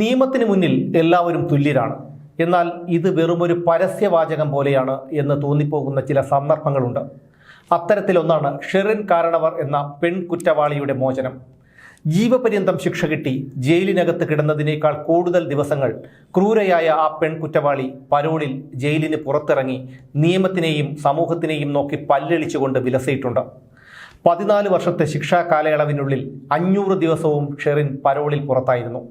നിയമത്തിന് മുന്നിൽ എല്ലാവരും തുല്യരാണ്. എന്നാൽ ഇത് വെറുമൊരു പരസ്യവാചകം പോലെയാണ് എന്ന് തോന്നിപ്പോകുന്ന ചില സന്ദർഭങ്ങളുണ്ട്. അത്തരത്തിലൊന്നാണ് ഷെറിൻ കാരണവർ എന്ന പെൺകുറ്റവാളിയുടെ മോചനം. ജീവപര്യന്തം ശിക്ഷ കിട്ടി ജയിലിനകത്ത് കിടന്നതിനേക്കാൾ കൂടുതൽ ദിവസങ്ങൾ ക്രൂരയായ ആ പെൺകുറ്റവാളി പരോളിൽ ജയിലിന് പുറത്തിറങ്ങി നിയമത്തിനെയും സമൂഹത്തിനെയും നോക്കി പല്ലളിച്ചുകൊണ്ട് വിലസിയിട്ടുണ്ട്. പതിനാല് വർഷത്തെ ശിക്ഷാ കാലയളവിനുള്ളിൽ അഞ്ഞൂറ് ദിവസവും ഷെറിൻ പരോളിൽ പുറത്തായിരുന്നു.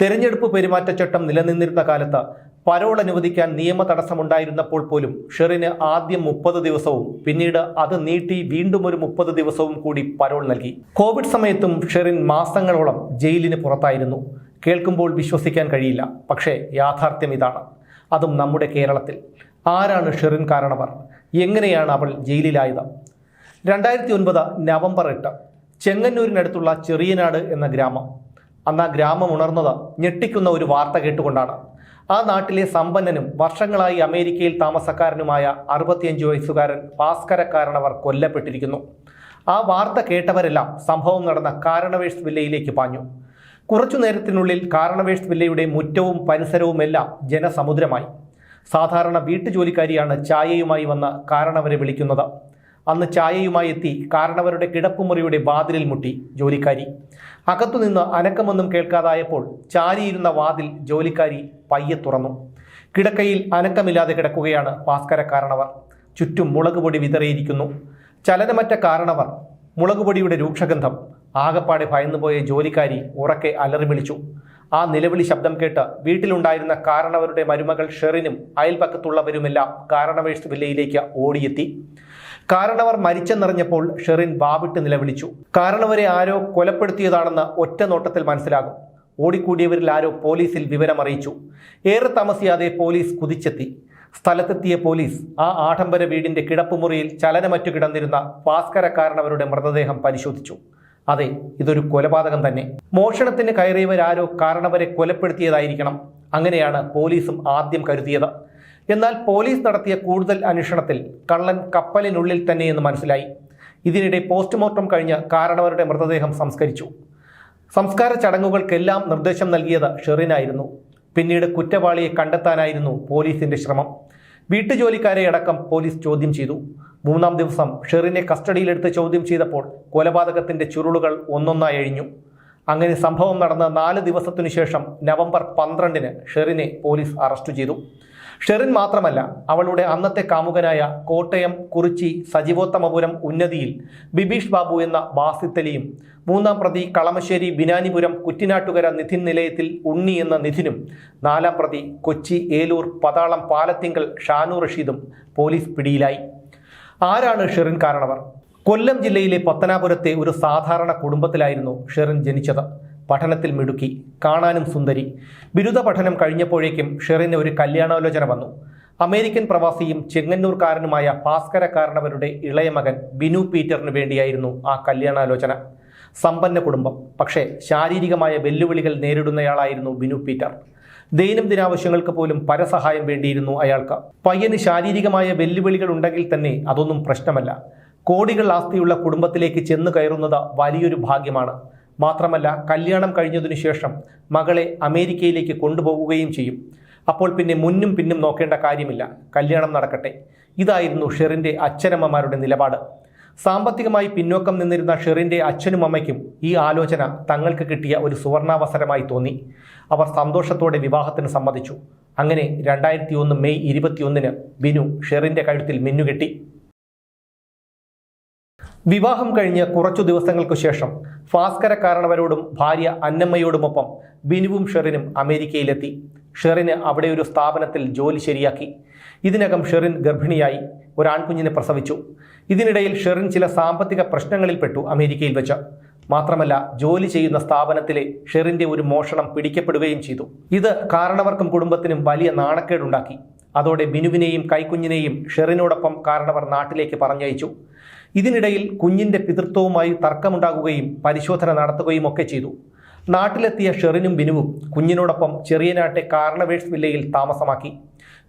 തെരഞ്ഞെടുപ്പ് പെരുമാറ്റച്ചട്ടം നിലനിന്നിരുന്ന കാലത്ത് പരോൾ അനുവദിക്കാൻ നിയമ തടസ്സമുണ്ടായിരുന്നപ്പോൾ പോലും ഷെറിന് ആദ്യം മുപ്പത് ദിവസവും പിന്നീട് അത് നീട്ടി വീണ്ടും ഒരു മുപ്പത് ദിവസവും കൂടി പരോൾ നൽകി. കോവിഡ് സമയത്തും ഷെറിൻ മാസങ്ങളോളം ജയിലിന് പുറത്തായിരുന്നു. കേൾക്കുമ്പോൾ വിശ്വസിക്കാൻ കഴിയില്ല. പക്ഷേ യാഥാർത്ഥ്യം ഇതാണ്. അതും നമ്മുടെ കേരളത്തിൽ. ആരാണ് ഷെറിൻ കാരണവർ? എങ്ങനെയാണ് അവൾ ജയിലിലായത്? രണ്ടായിരത്തി ഒൻപത് നവംബർ എട്ട് ചെങ്ങന്നൂരിനടുത്തുള്ള ചെറിയനാട് എന്ന ഗ്രാമം. അന്ന് ആ ഗ്രാമം ഉണർന്നത് ഞെട്ടിക്കുന്ന ഒരു വാർത്ത കേട്ടുകൊണ്ടാണ്. ആ നാട്ടിലെ സമ്പന്നനും വർഷങ്ങളായി അമേരിക്കയിൽ താമസക്കാരനുമായ അറുപത്തിയഞ്ച് വയസ്സുകാരൻ ഭാസ്കരക്കാരനവർ കൊല്ലപ്പെട്ടിരിക്കുന്നു. ആ വാർത്ത കേട്ടവരെല്ലാം സംഭവം നടന്ന കാരണവേഷ് വില്ലയിലേക്ക് പാഞ്ഞു. കുറച്ചു നേരത്തിനുള്ളിൽ കാരണവേഴ്സ് വില്ലയുടെ മുറ്റവും പരിസരവുമെല്ലാം ജനസമുദ്രമായി. സാധാരണ വീട്ടുജോലിക്കാരിയാണ് ചായയുമായി വന്ന് കാരണവരെ വിളിക്കുന്നത്. അന്ന് ചായയുമായി എത്തി കാരണവരുടെ കിടപ്പുമുറിയുടെ വാതിലിൽ മുട്ടി ജോലിക്കാരി. അകത്തുനിന്ന് അനക്കമൊന്നും കേൾക്കാതായപ്പോൾ ചാരിയിരുന്ന വാതിൽ ജോലിക്കാരി പയ്യെ തുറന്നു. കിടക്കയിൽ അനക്കമില്ലാതെ കിടക്കുകയാണ് ഭാസ്കര കാരണവർ ചുറ്റും മുളക് പൊടി വിതറിയിരിക്കുന്നു. ചലനമറ്റ കാരണവർ മുളക് പൊടിയുടെ രൂക്ഷഗന്ധം. ആകപ്പാടെ ഭയന്നുപോയ ജോലിക്കാരി ഉറക്കെ അലറി വിളിച്ചു ആ നിലവിളി ശബ്ദം കേട്ട് വീട്ടിലുണ്ടായിരുന്ന കാരണവരുടെ മരുമകൾ ഷെറിനും അയൽപക്കത്തുള്ളവരുമെല്ലാം കാരണവേഴ്സ് വില്ലയിലേക്ക് ഓടിയെത്തി. കാരണവർ മരിച്ചെന്നറിഞ്ഞപ്പോൾ ഷെറിൻ വാവിട്ട് നിലവിളിച്ചു. കാരണവരെ ആരോ കൊലപ്പെടുത്തിയതാണെന്ന് ഒറ്റ നോട്ടത്തിൽ മനസ്സിലാകും. ഓടിക്കൂടിയവരിൽ ആരോ പോലീസിൽ വിവരമറിയിച്ചു ഏറെ താമസിയാതെ പോലീസ് കുതിച്ചെത്തി. സ്ഥലത്തെത്തിയ പോലീസ് ആ ആഡംബര വീടിന്റെ കിടപ്പുമുറിയിൽ ചലനമറ്റു കിടന്നിരുന്ന ഭാസ്കരക്കാരനവരുടെ മൃതദേഹം പരിശോധിച്ചു. അതെ ഇതൊരു കൊലപാതകം തന്നെ. മോഷണത്തിന് കയറിയവരാരോ കാരണവരെ കൊലപ്പെടുത്തിയതായിരിക്കണം. അങ്ങനെയാണ് പോലീസും ആദ്യം കരുതിയത്. എന്നാൽ പോലീസ് നടത്തിയ കൂടുതൽ അന്വേഷണത്തിൽ കള്ളൻ കപ്പലിനുള്ളിൽ തന്നെയെന്ന് മനസ്സിലായി. ഇതിനിടെ പോസ്റ്റ്മോർട്ടം കഴിഞ്ഞ് കാരണവരുടെ മൃതദേഹം സംസ്കരിച്ചു. സംസ്കാര ചടങ്ങുകൾക്കെല്ലാം നിർദ്ദേശം നൽകിയത് ഷെറിനായിരുന്നു. പിന്നീട് കുറ്റവാളിയെ കണ്ടെത്താനായിരുന്നു പോലീസിന്റെ ശ്രമം. വീട്ടുജോലിക്കാരെ അടക്കം പോലീസ് ചോദ്യം ചെയ്തു. മൂന്നാം ദിവസം ഷെറിനെ കസ്റ്റഡിയിലെടുത്ത് ചോദ്യം ചെയ്തപ്പോൾ കൊലപാതകത്തിന്റെ ചുരുളുകൾ ഒന്നൊന്നായി അഴിഞ്ഞു. അങ്ങനെ സംഭവം നടന്ന നാല് ദിവസത്തിനു ശേഷം നവംബർ പന്ത്രണ്ടിന് ഷെറിനെ പോലീസ് അറസ്റ്റ് ചെയ്തു. ഷെറിൻ മാത്രമല്ല അവളുടെ അന്നത്തെ കാമുകനായ കോട്ടയം കുറിച്ചി സജീവോത്തമപുരം ഉന്നതിയിൽ ബിബീഷ് ബാബു എന്ന ബാസിത്തലിയും മൂന്നാം പ്രതി കളമശ്ശേരി ബിനാനിപുരം കുറ്റിനാട്ടുകര നിധിൻ നിലയത്തിൽ ഉണ്ണി എന്ന നിധിനും നാലാം പ്രതി കൊച്ചി ഏലൂർ പതാളം പാലത്തിങ്കൽ ഷാനു റഷീദും പോലീസ് പിടിയിലായി. ആരാണ് ഷെറിൻ കാരണവർ? കൊല്ലം ജില്ലയിലെ പത്തനാപുരത്തെ ഒരു സാധാരണ കുടുംബത്തിലായിരുന്നു ഷെറിൻ ജനിച്ചത്. പഠനത്തിൽ മിടുക്കി കാണാനും സുന്ദരി. ബിരുദ പഠനം കഴിഞ്ഞപ്പോഴേക്കും ഷെറിന് ഒരു കല്യാണാലോചന വന്നു. അമേരിക്കൻ പ്രവാസിയും ചെങ്ങന്നൂർക്കാരനുമായ ഭാസ്കരക്കാരനവരുടെ ഇളയ മകൻ ബിനു പീറ്ററിന് വേണ്ടിയായിരുന്നു ആ കല്യാണാലോചന. സമ്പന്ന കുടുംബം പക്ഷേ ശാരീരികമായ വെല്ലുവിളികൾ നേരിടുന്നയാളായിരുന്നു ബിനു പീറ്റർ. ദൈനംദിന ആവശ്യങ്ങൾക്ക് പോലും പരസഹായം വേണ്ടിയിരുന്നു അയാൾക്ക്. പയ്യന് ശാരീരികമായ വെല്ലുവിളികൾ ഉണ്ടെങ്കിൽ തന്നെ അതൊന്നും പ്രശ്നമല്ല. കോടികൾ ആസ്തിയുള്ള കുടുംബത്തിലേക്ക് ചെന്നു കയറുന്നത് വലിയൊരു ഭാഗ്യമാണ്. മാത്രമല്ല കല്യാണം കഴിഞ്ഞതിനു ശേഷം മകളെ അമേരിക്കയിലേക്ക് കൊണ്ടുപോകുകയും ചെയ്യും. അപ്പോൾ പിന്നെ മുന്നും പിന്നും നോക്കേണ്ട കാര്യമില്ല. കല്യാണം നടക്കട്ടെ. ഇതായിരുന്നു ഷെറിന്റെ അച്ഛനമ്മമാരുടെ നിലപാട്. സാമ്പത്തികമായി പിന്നോക്കം നിന്നിരുന്ന ഷെറിന്റെ അച്ഛനും അമ്മയ്ക്കും ഈ ആലോചന തങ്ങൾക്ക് കിട്ടിയ ഒരു സുവർണാവസരമായി തോന്നി. അവർ സന്തോഷത്തോടെ വിവാഹത്തിന് സമ്മതിച്ചു. അങ്ങനെ രണ്ടായിരത്തി ഒന്ന് മെയ് ഇരുപത്തിയൊന്നിന് ബിനു ഷെറിന്റെ കഴുത്തിൽ മിന്നുകെട്ടി. വിവാഹം കഴിഞ്ഞ് കുറച്ചു ദിവസങ്ങൾക്കു ശേഷം ഭാസ്കര കാരണവരോടും ഭാര്യ അന്നമ്മയോടുമൊപ്പം ബിനുവും ഷെറിനും അമേരിക്കയിലെത്തി. ഷെറിന് അവിടെ ഒരു സ്ഥാപനത്തിൽ ജോലി ശരിയാക്കി. ഇതിനകം ഷെറിൻ ഗർഭിണിയായി ഒരാൺകുഞ്ഞിനെ പ്രസവിച്ചു. ഇതിനിടയിൽ ഷെറിൻ ചില സാമ്പത്തിക പ്രശ്നങ്ങളിൽപ്പെട്ടു അമേരിക്കയിൽ വെച്ച്. മാത്രമല്ല ജോലി ചെയ്യുന്ന സ്ഥാപനത്തിലെ ഷെറിന്റെ ഒരു മോഷണം പിടിക്കപ്പെടുകയും ചെയ്തു. ഇത് കാരണവർക്കും കുടുംബത്തിനും വലിയ നാണക്കേടുണ്ടാക്കി. അതോടെ ബിനുവിനെയും കൈക്കുഞ്ഞിനെയും ഷെറിനോടൊപ്പം കാരണവർ നാട്ടിലേക്ക് പറഞ്ഞയച്ചു. ഇതിനിടയിൽ കുഞ്ഞിന്റെ പിതൃത്വവുമായി തർക്കമുണ്ടാകുകയും പരിശോധന നടത്തുകയും ഒക്കെ ചെയ്തു. നാട്ടിലെത്തിയ ഷെറിനും ബിനുവും കുഞ്ഞിനോടൊപ്പം ചെറിയനാട്ടെ കാർണവേഴ്സ് വില്ലയിൽ താമസമാക്കി.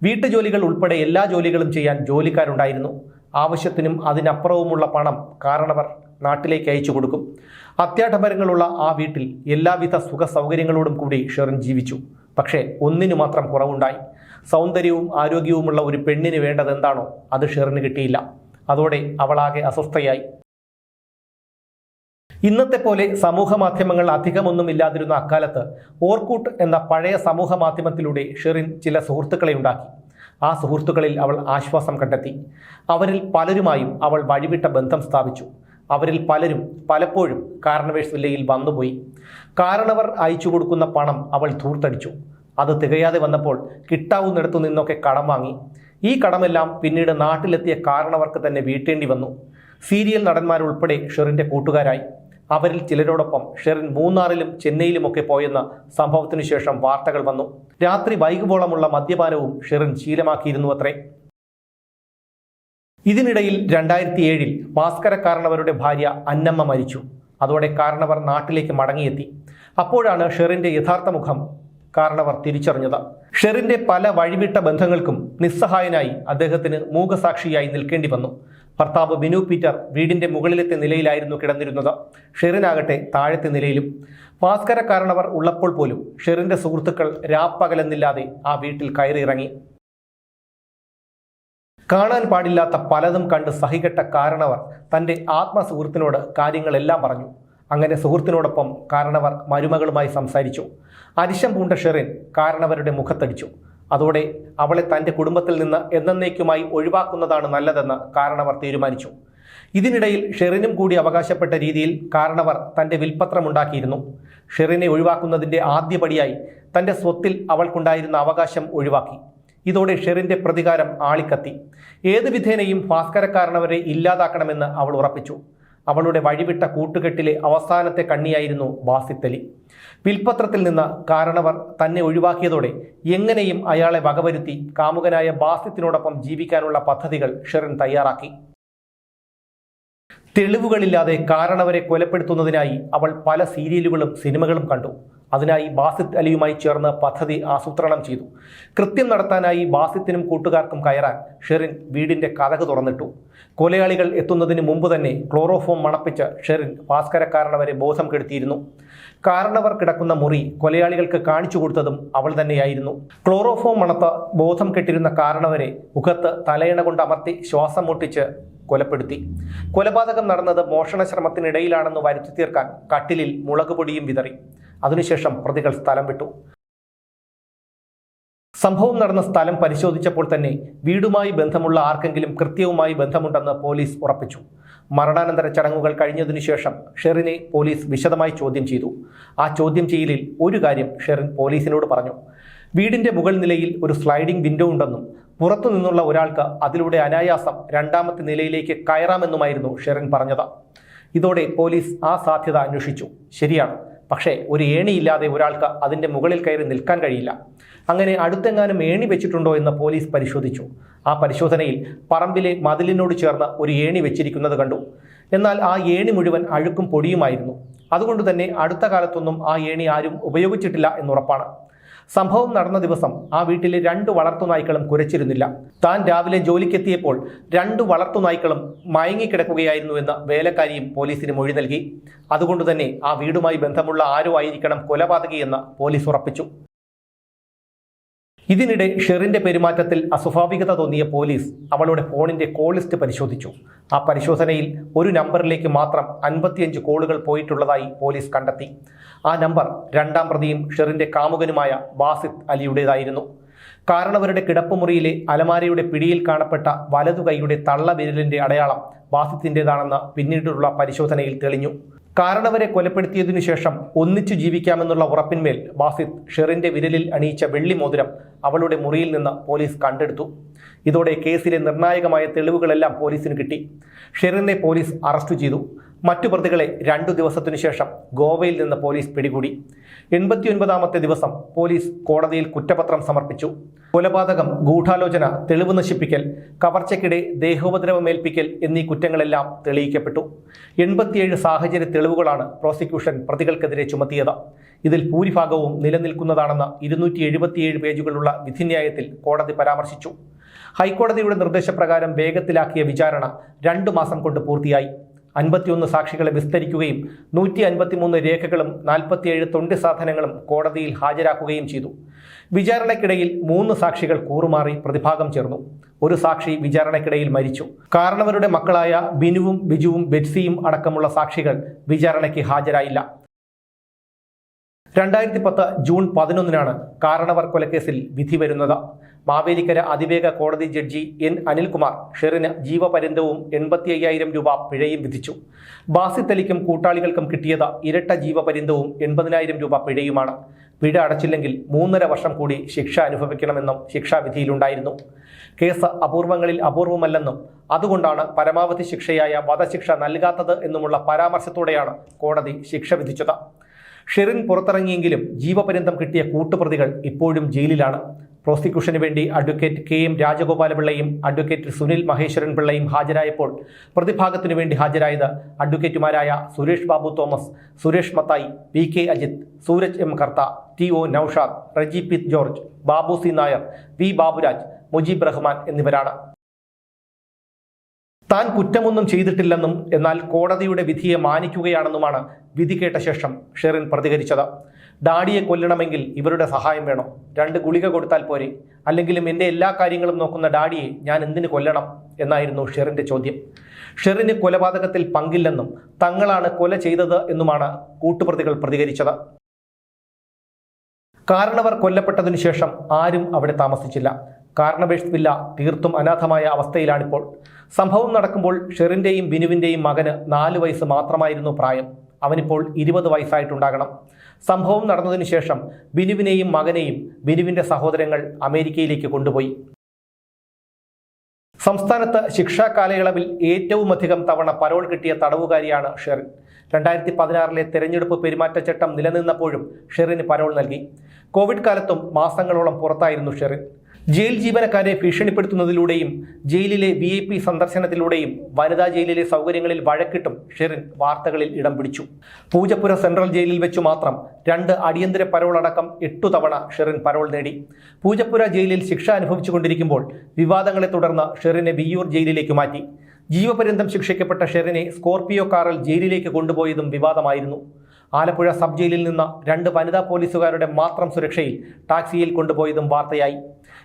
വീട്ടുജോലികൾ ഉൾപ്പെടെ എല്ലാ ജോലികളും ചെയ്യാൻ ജോലിക്കാരുണ്ടായിരുന്നു. ആവശ്യത്തിനും അതിനപ്പുറവുമുള്ള പണം കാരണവർ നാട്ടിലേക്ക് അയച്ചു കൊടുക്കും. അത്യാഡംബരങ്ങളുള്ള ആ വീട്ടിൽ എല്ലാവിധ സുഖ സൗകര്യങ്ങളോടും കൂടി ഷെറിൻ ജീവിച്ചു. പക്ഷേ ഒന്നിനു മാത്രം കുറവുണ്ടായി. സൗന്ദര്യവും ആരോഗ്യവുമുള്ള ഒരു പെണ്ണിന് വേണ്ടത് എന്താണോ അത് ഷെറിന് കിട്ടിയില്ല. അതോടെ അവളാകെ അസ്വസ്ഥയായി. ഇന്നത്തെ പോലെ സമൂഹ മാധ്യമങ്ങൾ അധികമൊന്നും ഇല്ലാതിരുന്ന അക്കാലത്ത് ഓർക്കൂട്ട് എന്ന പഴയ സമൂഹ മാധ്യമത്തിലൂടെ ഷെറിൻ ചില സുഹൃത്തുക്കളെ ഉണ്ടാക്കി. ആ സുഹൃത്തുക്കളിൽ അവൾ ആശ്വാസം കണ്ടെത്തി. അവരിൽ പലരുമായും അവൾ വഴിവിട്ട ബന്ധം സ്ഥാപിച്ചു. അവരിൽ പലരും പലപ്പോഴും കാരണവേഴ്സ് വില്ലയിൽ വന്നുപോയി. കാരണവർ അയച്ചു കൊടുക്കുന്ന പണം അവൾ ധൂർത്തടിച്ചു. അത് തികയാതെ വന്നപ്പോൾ കിട്ടാവുന്നിടത്തു നിന്നൊക്കെ കടം വാങ്ങി. ഈ കടമെല്ലാം പിന്നീട് നാട്ടിലെത്തിയ കാരണവർക്ക് തന്നെ വീട്ടേണ്ടി വന്നു. സീരിയൽ നടന്മാരുൾപ്പെടെ ഷെറിന്റെ കൂട്ടുകാരായി. അവരിൽ ചിലരോടൊപ്പം ഷെറിൻ മൂന്നാറിലും ചെന്നൈയിലുമൊക്കെ പോയെന്ന സംഭവത്തിനു ശേഷം വാർത്തകൾ വന്നു. രാത്രി വൈകുവോളമുള്ള മദ്യപാനവും ഷെറിൻ ശീലമാക്കിയിരുന്നു അത്രേ ഇതിനിടയിൽ രണ്ടായിരത്തി ഏഴിൽ ഭാസ്കര കാരണവരുടെ ഭാര്യ അന്നമ്മ മരിച്ചു. അതോടെ കാരണവർ നാട്ടിലേക്ക് മടങ്ങിയെത്തി. അപ്പോഴാണ് ഷെറിന്റെ യഥാർത്ഥ മുഖം കാരണവർ തിരിച്ചറിഞ്ഞത്. ഷെറിന്റെ പല വഴിവിട്ട ബന്ധങ്ങൾക്കും നിസ്സഹായനായി അദ്ദേഹത്തിന് മൂകസാക്ഷിയായി നിൽക്കേണ്ടി വന്നു. ഭർത്താവ് ബിനു പീറ്റർ വീടിന്റെ മുകളിലത്തെ നിലയിലായിരുന്നു കിടന്നിരുന്നത്. ഷെറിനാകട്ടെ താഴത്തെ നിലയിലും. ഭാസ്കര കാരണവർ ഉള്ളപ്പോൾ പോലും ഷെറിന്റെ സുഹൃത്തുക്കൾ രാപ്പകലെന്നില്ലാതെ ആ വീട്ടിൽ കയറിയിറങ്ങി. കാണാൻ പാടില്ലാത്ത പലതും കണ്ട് സഹികെട്ട കാരണവർ തന്റെ ആത്മസുഹൃത്തിനോട് കാര്യങ്ങളെല്ലാം പറഞ്ഞു. അങ്ങനെ സുഹൃത്തിനോടൊപ്പം കാരണവർ മരുമകളുമായി സംസാരിച്ചു. അരിശം പൂണ്ട ഷെറിൻ കാരണവരുടെ മുഖത്തടിച്ചു. അതോടെ അവളെ തന്റെ കുടുംബത്തിൽ നിന്ന് എന്നേക്കുമായി ഒഴിവാക്കുന്നതാണ് നല്ലതെന്ന് കാരണവർ തീരുമാനിച്ചു. ഇതിനിടയിൽ ഷെറിനും കൂടി അവകാശപ്പെട്ട രീതിയിൽ കാരണവർ തന്റെ വിൽപ്പത്രമുണ്ടാക്കിയിരുന്നു ഷെറിനെ ഒഴിവാക്കുന്നതിന്റെ ആദ്യപടിയായി തന്റെ സ്വത്തിൽ അവൾക്കുണ്ടായിരുന്ന അവകാശം ഒഴിവാക്കി. ഇതോടെ ഷെറിന്റെ പ്രതികാരം ആളിക്കത്തി. ഏത് വിധേനയും ഭാസ്കരക്കാരനവരെ ഇല്ലാതാക്കണമെന്ന് അവൾ ഉറപ്പിച്ചു. അവളുടെ വഴിവിട്ട കൂട്ടുകെട്ടിലെ അവസാനത്തെ കണ്ണിയായിരുന്നു ബാസിത്തലി വിൽപത്രത്തിൽ നിന്ന് കാരണവർ തന്നെ ഒഴിവാക്കിയതോടെ എങ്ങനെയും അയാളെ വകവരുത്തി കാമുകനായ ബാസിത്തിനോടൊപ്പം ജീവിക്കാനുള്ള പദ്ധതികൾ ഷെറിൻ തയ്യാറാക്കി. തെളിവുകളില്ലാതെ കാരണവരെ കൊലപ്പെടുത്തുന്നതിനായി അവൾ പല സീരിയലുകളും സിനിമകളും കണ്ടു. അതിനായി ബാസിത്ത് അലിയുമായി ചേർന്ന് പദ്ധതി ആസൂത്രണം ചെയ്തു. കൃത്യം നടത്താനായി ബാസിത്തിനും കൂട്ടുകാർക്കും കയറാൻ ഷെറിൻ വീടിന്റെ കഥക് തുറന്നിട്ടു. കൊലയാളികൾ എത്തുന്നതിന് മുമ്പ് തന്നെ ക്ലോറോഫോം മണപ്പിച്ച് ഷെറിൻ ഭാസ്കരക്കാരണവരെ ബോധം കെടുത്തിയിരുന്നു. കാരണവർ കിടക്കുന്ന മുറി കൊലയാളികൾക്ക് കാണിച്ചു കൊടുത്തതും അവൾ തന്നെയായിരുന്നു. ക്ലോറോഫോം മണത്ത് ബോധം കെട്ടിരുന്ന കാരണവരെ മുഖത്ത് തലയിണ കൊണ്ട് അമർത്തി ശ്വാസം മുട്ടിച്ച് കൊലപ്പെടുത്തി. കൊലപാതകം നടന്നത് മോഷണശ്രമത്തിനിടയിലാണെന്ന് വരുത്തി തീർക്കാൻ കട്ടിലിൽ മുളകുപൊടിയും വിതറി. അതിനുശേഷം പ്രതികൾ സ്ഥലം വിട്ടു. സംഭവം നടന്ന സ്ഥലം പരിശോധിച്ചപ്പോൾ തന്നെ വീടുമായി ബന്ധമുള്ള ആർക്കെങ്കിലും കൃത്യവുമായി ബന്ധമുണ്ടെന്ന് പോലീസ് ഉറപ്പിച്ചു. മരണാനന്തര ചടങ്ങുകൾ കഴിഞ്ഞതിനു ശേഷം ഷെറിനെ പോലീസ് വിശദമായി ചോദ്യം ചെയ്തു. ആ ചോദ്യം ചെയ്യലിൽ ഒരു കാര്യം ഷെറിൻ പോലീസിനോട് പറഞ്ഞു. വീടിന്റെ മുകൾ നിലയിൽ ഒരു സ്ലൈഡിംഗ് വിൻഡോ ഉണ്ടെന്നും പുറത്തു നിന്നുള്ള ഒരാൾക്ക് അതിലൂടെ അനായാസം രണ്ടാമത്തെ നിലയിലേക്ക് കയറാമെന്നുമായിരുന്നു ഷെറിൻ പറഞ്ഞത്. ഇതോടെ പോലീസ് ആ സാധ്യത അന്വേഷിച്ചു. ശരിയാണ്. പക്ഷേ ഒരു ഏണിയില്ലാതെ ഒരാൾക്ക് അതിന്റെ മുകളിൽ കയറി നിൽക്കാൻ കഴിയില്ല. അങ്ങനെ അടുത്തെങ്ങാനും ഏണി വെച്ചിട്ടുണ്ടോ എന്ന് പോലീസ് പരിശോധിച്ചു. ആ പരിശോധനയിൽ പറമ്പിലെ മതിലിനോട് ചേർന്ന് ഒരു ഏണി വെച്ചിരിക്കുന്നത് കണ്ടു. എന്നാൽ ആ ഏണി മുഴുവൻ അഴുക്കും പൊടിയുമായിരുന്നു. അതുകൊണ്ട് തന്നെ അടുത്ത കാലത്തൊന്നും ആ ഏണി ആരും ഉപയോഗിച്ചിട്ടില്ല എന്നുറപ്പാണ് സംഭവം നടന്ന ദിവസം ആ വീട്ടിലെ രണ്ട് വളർത്തുനായ്ക്കളും കുരച്ചിരുന്നില്ല. താൻ രാവിലെ ജോലിക്കെത്തിയപ്പോൾ രണ്ട് വളർത്തുനായ്ക്കളും മയങ്ങിക്കിടക്കുകയായിരുന്നു എന്ന് വേലക്കാരിയും പോലീസിന് മൊഴി നൽകി. അതുകൊണ്ട് തന്നെ ആ വീടുമായി ബന്ധമുള്ള ആരോ ആയിരിക്കണം കൊലപാതകിയെന്ന് പോലീസ് ഉറപ്പിച്ചു. ഇതിനിടെ ഷെറിന്റെ പെരുമാറ്റത്തിൽ അസ്വാഭാവികത തോന്നിയ പോലീസ് അവളുടെ ഫോണിന്റെ കോൾ ലിസ്റ്റ് പരിശോധിച്ചു. ആ പരിശോധനയിൽ ഒരു നമ്പറിലേക്ക് മാത്രം അൻപത്തിയഞ്ച് കോളുകൾ പോയിട്ടുള്ളതായി പോലീസ് കണ്ടെത്തി. ആ നമ്പർ രണ്ടാം പ്രതിയും ഷെറിന്റെ കാമുകനുമായ ബാസിത് അലിയുടേതായിരുന്നു. കാരണവരുടെ കിടപ്പുമുറിയിലെ അലമാരയുടെ പിടിയിൽ കാണപ്പെട്ട വലതു കൈയുടെ തള്ളവിരലിന്റെ അടയാളം ബാസിത്തിന്റെതാണെന്ന് പിന്നീടുള്ള പരിശോധനയിൽ തെളിഞ്ഞു. കാരണവരെ കൊലപ്പെടുത്തിയതിനു ശേഷം ഒന്നിച്ചു ജീവിക്കാമെന്നുള്ള ഉറപ്പിന്മേൽ ബാസിത്ത് ഷെറിന്റെ വിരലിൽ അണിയിച്ച വെള്ളി മോതിരം അവളുടെ മുറിയിൽ നിന്ന് പോലീസ് കണ്ടെടുത്തു. ഇതോടെ കേസിലെ നിർണായകമായ തെളിവുകളെല്ലാം പോലീസിന് കിട്ടി. ഷെറിനെ പോലീസ് അറസ്റ്റ് ചെയ്തു. മറ്റു പ്രതികളെ രണ്ടു ദിവസത്തിനു ശേഷം ഗോവയിൽ നിന്ന് പോലീസ് പിടികൂടി. എൺപത്തിയൊൻപതാമത്തെ ദിവസം പോലീസ് കോടതിയിൽ കുറ്റപത്രം സമർപ്പിച്ചു. കൊലപാതകം ഗൂഢാലോചന തെളിവ് നശിപ്പിക്കൽ കവർച്ചയ്ക്കിടെ ദേഹോപദ്രവമേൽപ്പിക്കൽ എന്നീ കുറ്റങ്ങളെല്ലാം തെളിയിക്കപ്പെട്ടു. എൺപത്തിയേഴ് സാഹചര്യ തെളിവുകളാണ് പ്രോസിക്യൂഷൻ പ്രതികൾക്കെതിരെ ചുമത്തിയത്. ഇതിൽ ഭൂരിഭാഗവും നിലനിൽക്കുന്നതാണെന്ന് ഇരുന്നൂറ്റി എഴുപത്തിയേഴ് പേജുകളുള്ള വിധിന്യായത്തിൽ കോടതി പരാമർശിച്ചു. ഹൈക്കോടതിയുടെ നിർദ്ദേശപ്രകാരം വേഗത്തിലാക്കിയ വിചാരണ രണ്ടു മാസം കൊണ്ട് പൂർത്തിയായി. അൻപത്തിയൊന്ന് സാക്ഷികളെ വിസ്തരിക്കുകയും നൂറ്റി അൻപത്തിമൂന്ന് രേഖകളും നാൽപ്പത്തിയേഴ് തൊണ്ടി സാധനങ്ങളും കോടതിയിൽ ഹാജരാക്കുകയും ചെയ്തു. വിചാരണയ്ക്കിടയിൽ മൂന്ന് സാക്ഷികൾ കൂറുമാറി പ്രതിഭാഗം ചേർന്നു. ഒരു സാക്ഷി വിചാരണയ്ക്കിടയിൽ മരിച്ചു. കാരണവരുടെ മക്കളായ ബിനുവും ബിജുവും ബെറ്റ്സിയും അടക്കമുള്ള സാക്ഷികൾ വിചാരണയ്ക്ക് ഹാജരായില്ല. രണ്ടായിരത്തി പത്ത് ജൂൺ പതിനൊന്നിനാണ് കാരണവർ കൊലക്കേസിൽ വിധി വരുന്നത്. മാവേലിക്കര അതിവേഗ കോടതി ജഡ്ജി എൻ അനിൽകുമാർ ഷെറിന് ജീവപര്യന്തവും എൺപത്തി അയ്യായിരം രൂപ പിഴയും വിധിച്ചു. ബാസിത്തലിക്കും കൂട്ടാളികൾക്കും കിട്ടിയത് ഇരട്ട ജീവപര്യന്തവും എൺപതിനായിരം രൂപ പിഴയുമാണ്. പിഴ അടച്ചില്ലെങ്കിൽ മൂന്നര വർഷം കൂടി ശിക്ഷ അനുഭവിക്കണമെന്നും ശിക്ഷാവിധിയിലുണ്ടായിരുന്നു. കേസ് അപൂർവങ്ങളിൽ അപൂർവമല്ലെന്നും അതുകൊണ്ടാണ് പരമാവധി ശിക്ഷയായ വധശിക്ഷ നൽകാത്തത് എന്നുമുള്ള പരാമർശത്തോടെയാണ് കോടതി ശിക്ഷ വിധിച്ചത്. ഷെറിൻ പുറത്തിറങ്ങിയെങ്കിലും ജീവപര്യന്തം കിട്ടിയ കൂട്ടുപ്രതികൾ ഇപ്പോഴും ജയിലിലാണ്. പ്രോസിക്യൂഷന് വേണ്ടി അഡ്വക്കേറ്റ് കെ എം രാജഗോപാലപിള്ളയും അഡ്വക്കേറ്റ് സുനിൽ മഹേശ്വരൻ പിള്ളയും ഹാജരായപ്പോൾ പ്രതിഭാഗത്തിനു വേണ്ടി ഹാജരായത് അഡ്വക്കേറ്റുമാരായ Suresh Babu Thomas Suresh Mathai P K Ajith Sooraj M Kartha T O Noushad Reji P George Babu C Nair V Baburaj Mujeeb Rahman എന്നിവരാണ്. താൻ കുറ്റമൊന്നും ചെയ്തിട്ടില്ലെന്നും എന്നാൽ കോടതിയുടെ വിധിയെ മാനിക്കുകയാണെന്നുമാണ് വിധി കേട്ട ശേഷം ഷെറിൻ പ്രതികരിച്ചത്. ഡാഡിയെ കൊല്ലണമെങ്കിൽ ഇവരുടെ സഹായം വേണം. രണ്ട് ഗുളിക കൊടുത്താൽ പോരെ. അല്ലെങ്കിലും എന്റെ എല്ലാ കാര്യങ്ങളും നോക്കുന്ന ഡാഡിയെ ഞാൻ എന്തിനു കൊല്ലണം എന്നായിരുന്നു ഷെറിന്റെ ചോദ്യം. ഷെറിന് കൊലപാതകത്തിൽ പങ്കില്ലെന്നും തങ്ങളാണ് കൊല ചെയ്തത് എന്നുമാണ് കൂട്ടുപ്രതികൾ പ്രതികരിച്ചത്. കാരണവർ കൊല്ലപ്പെട്ടതിനു ശേഷം ആരും അവിടെ താമസിച്ചില്ല. കാരണവേഷ്വില്ല വില്ല തീർത്തും അനാഥമായ അവസ്ഥയിലാണിപ്പോൾ. സംഭവം നടക്കുമ്പോൾ ഷെറിന്റെയും ബിനുവിന്റെയും മകന് നാല് വയസ്സ് മാത്രമായിരുന്നു പ്രായം. അവനിപ്പോൾ ഇരുപത് വയസ്സായിട്ടുണ്ടാകണം. സംഭവം നടന്നതിനു ശേഷം ബിനുവിനെയും മകനെയും ബിനുവിന്റെ സഹോദരങ്ങൾ അമേരിക്കയിലേക്ക് കൊണ്ടുപോയി. സംസ്ഥാനത്ത് ശിക്ഷാ കാലയളവിൽ ഏറ്റവുമധികം തവണ പരോൾ കിട്ടിയ തടവുകാരിയാണ് ഷെറിൻ. രണ്ടായിരത്തി പതിനാറിലെ തെരഞ്ഞെടുപ്പ് പെരുമാറ്റച്ചട്ടം നിലനിന്നപ്പോഴും ഷെറിന് പരോൾ നൽകി. കോവിഡ് കാലത്തും മാസങ്ങളോളം പുറത്തായിരുന്നു ഷെറിൻ. ജയിൽ ജീവനക്കാരെ ഭീഷണിപ്പെടുത്തുന്നതിലൂടെയും ജയിലിലെ വി ഐ പി സന്ദർശനത്തിലൂടെയും വനിതാ ജയിലിലെ സൗകര്യങ്ങളിൽ വഴക്കിട്ടും ഷെറിൻ വാർത്തകളിൽ ഇടം പിടിച്ചു. പൂജപ്പുര സെൻട്രൽ ജയിലിൽ വെച്ചു മാത്രം രണ്ട് അടിയന്തര പരോൾ അടക്കം എട്ടു തവണ ഷെറിൻ പരോൾ നേടി. പൂജപ്പുര ജയിലിൽ ശിക്ഷ അനുഭവിച്ചുകൊണ്ടിരിക്കുമ്പോൾ വിവാദങ്ങളെ തുടർന്ന് ഷെറിനെ വിയ്യൂർ ജയിലിലേക്ക് മാറ്റി. ജീവപര്യന്തം ശിക്ഷിക്കപ്പെട്ട ഷെറിനെ സ്കോർപിയോ കാറിൽ ജയിലിലേക്ക് കൊണ്ടുപോയതും വിവാദമായിരുന്നു. ആലപ്പുഴ സബ് ജയിലിൽ നിന്ന് രണ്ട് വനിതാ പോലീസുകാരുടെ മാത്രം സുരക്ഷയിൽ ടാക്സിയിൽ കൊണ്ടുപോയതും വാർത്തയായി.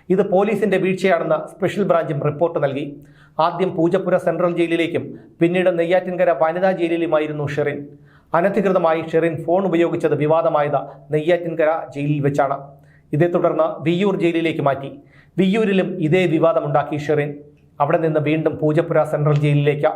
ഇത് പോലീസിന്റെ വീഴ്ചയാണെന്ന് സ്പെഷ്യൽ ബ്രാഞ്ചും റിപ്പോർട്ട് നൽകി. ആദ്യം പൂജപ്പുര സെൻട്രൽ ജയിലിലേക്കും പിന്നീട് നെയ്യാറ്റിൻകര വനിതാ ജയിലിലുമായിരുന്നു ഷെറിൻ. അനധികൃതമായി ഷെറിൻ ഫോൺ ഉപയോഗിച്ചത് വിവാദമായത് നെയ്യാറ്റിൻകര ജയിലിൽ വെച്ചാണ്. ഇതേ തുടർന്ന് വിയ്യൂർ ജയിലിലേക്ക് മാറ്റി. വിയ്യൂരിലും ഇതേ വിവാദമുണ്ടാക്കി ഷെറിൻ. അവിടെ നിന്ന് വീണ്ടും പൂജപ്പുര സെൻട്രൽ ജയിലിലേക്ക്.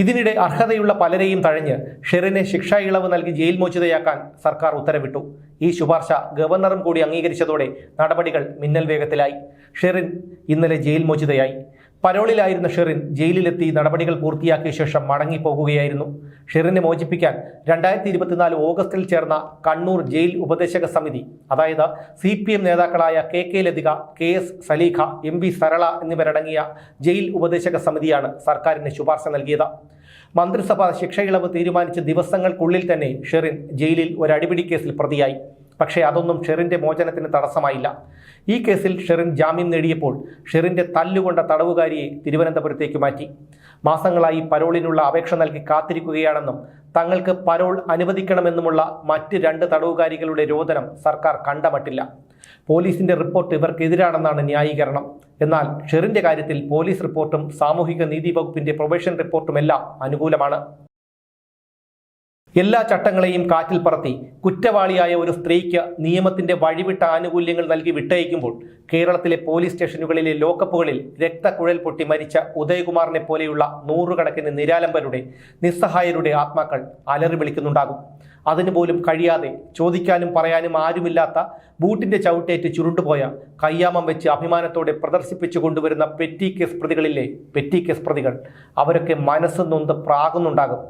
ഇതിനിടെ അർഹതയുള്ള പലരെയും തഴഞ്ഞ് ഷെറിനെ ശിക്ഷാ ഇളവ് നൽകി ജയിൽ മോചിതയാക്കാൻ സർക്കാർ ഉത്തരവിട്ടു. ഈ ശുപാർശ ഗവർണറും കൂടി അംഗീകരിച്ചതോടെ നടപടികൾ മിന്നൽ വേഗത്തിലായി. ഷെറിൻ ഇന്നലെ ജയിൽ മോചിതയായി. പരോളിലായിരുന്ന ഷെറിൻ ജയിലിലെത്തി നടപടികൾ പൂർത്തിയാക്കിയ ശേഷം മടങ്ങിപ്പോകുകയായിരുന്നു. ഷെറിനെ മോചിപ്പിക്കാൻ രണ്ടായിരത്തി ഇരുപത്തിനാല് ഓഗസ്റ്റിൽ ചേർന്ന കണ്ണൂർ ജയിൽ ഉപദേശക സമിതി അതായത് സി പി എം നേതാക്കളായ K K Lathika K S Salikha M V Sarala എന്നിവരടങ്ങിയ ജയിൽ ഉപദേശക സമിതിയാണ് സർക്കാരിന് ശുപാർശ നൽകിയത്. മന്ത്രിസഭ ശിക്ഷയിളവ് തീരുമാനിച്ച ദിവസങ്ങൾക്കുള്ളിൽ തന്നെ ഷെറിൻ ജയിലിൽ ഒരു അടിപിടി കേസിൽ പ്രതിയായി. പക്ഷേ അതൊന്നും ഷെറിന്റെ മോചനത്തിന് തടസ്സമായില്ല. ഈ കേസിൽ ഷെറിൻ ജാമ്യം നേടിയപ്പോൾ ഷെറിന്റെ തല്ലുകൊണ്ട തടവുകാരിയെ തിരുവനന്തപുരത്തേക്ക് മാറ്റി. മാസങ്ങളായി പരോളിനുള്ള അപേക്ഷ നൽകി കാത്തിരിക്കുകയാണെന്നും തങ്ങൾക്ക് പരോൾ അനുവദിക്കണമെന്നുമുള്ള മറ്റ് രണ്ട് തടവുകാരികളുടെ രോദനം സർക്കാർ കണ്ടമട്ടില്ല. പോലീസിന്റെ റിപ്പോർട്ട് ഇവർക്കെതിരാണെന്നാണ് ന്യായീകരണം. എന്നാൽ ഷെറിന്റെ കാര്യത്തിൽ പോലീസ് റിപ്പോർട്ടും സാമൂഹിക നീതി വകുപ്പിന്റെ പ്രൊബേഷൻ റിപ്പോർട്ടുമെല്ലാം അനുകൂലമാണ്. എല്ലാ ചട്ടങ്ങളെയും കാറ്റിൽ പറത്തി കുറ്റവാളിയായ ഒരു സ്ത്രീക്ക് നിയമത്തിന്റെ വഴിവിട്ട ആനുകൂല്യങ്ങൾ നൽകി വിട്ടയക്കുമ്പോൾ കേരളത്തിലെ പോലീസ് സ്റ്റേഷനുകളിലെ ലോക്കപ്പുകളിൽ രക്തക്കുഴൽ പൊട്ടി മരിച്ച ഉദയകുമാറിനെ പോലെയുള്ള നൂറുകണക്കിന് നിരാലംബരുടെ നിസ്സഹായരുടെ ആത്മാക്കൾ അലറി വിളിക്കുന്നുണ്ടാകും. അതിനുപോലും കഴിയാതെ ചോദിക്കാനും പറയാനും ആരുമില്ലാത്ത ബൂട്ടിന്റെ ചവിട്ടേറ്റ് ചുരുണ്ടുപോയ കയ്യാമം വെച്ച് അഭിമാനത്തോടെ പ്രദർശിപ്പിച്ചു കൊണ്ടുവരുന്ന പെറ്റി കേസ് പ്രതികളിലെ പെറ്റി കേസ് പ്രതികൾ. അവരൊക്കെ മനസ്സ് നൊന്ത് പ്രാകുന്നുണ്ടാകും.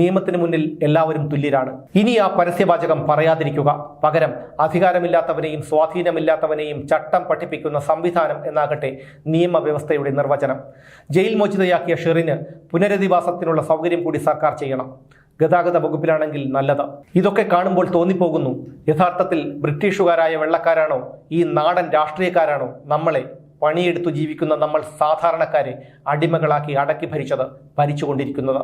നിയമത്തിന് മുന്നിൽ എല്ലാവരും തുല്യരാണ്. ഇനി ആ പരസ്യവാചകം പറയാതിരിക്കുക. പകരം അധികാരമില്ലാത്തവനെയും സ്വാധീനമില്ലാത്തവനെയും ചട്ടം പഠിപ്പിക്കുന്ന സംവിധാനം എന്നാകട്ടെ നിയമവ്യവസ്ഥയുടെ നിർവചനം. ജയിൽ മോചിതയാക്കിയ ഷെറിന് പുനരധിവാസത്തിനുള്ള സൗകര്യം കൂടി സർക്കാർ ചെയ്യണം. ഗതാഗത വകുപ്പിലാണെങ്കിൽ നല്ലത്. ഇതൊക്കെ കാണുമ്പോൾ തോന്നിപ്പോകുന്നു. യഥാർത്ഥത്തിൽ ബ്രിട്ടീഷുകാരായ വെള്ളക്കാരാണോ? ഈ നാടൻ രാഷ്ട്രീയക്കാരാണോ? നമ്മളെ പണിയെടുത്തു ജീവിക്കുന്ന നമ്മൾ സാധാരണക്കാരെ അടിമകളാക്കി അടക്കി ഭരിച്ചത് ഭരിച്ചുകൊണ്ടിരിക്കുന്നത്.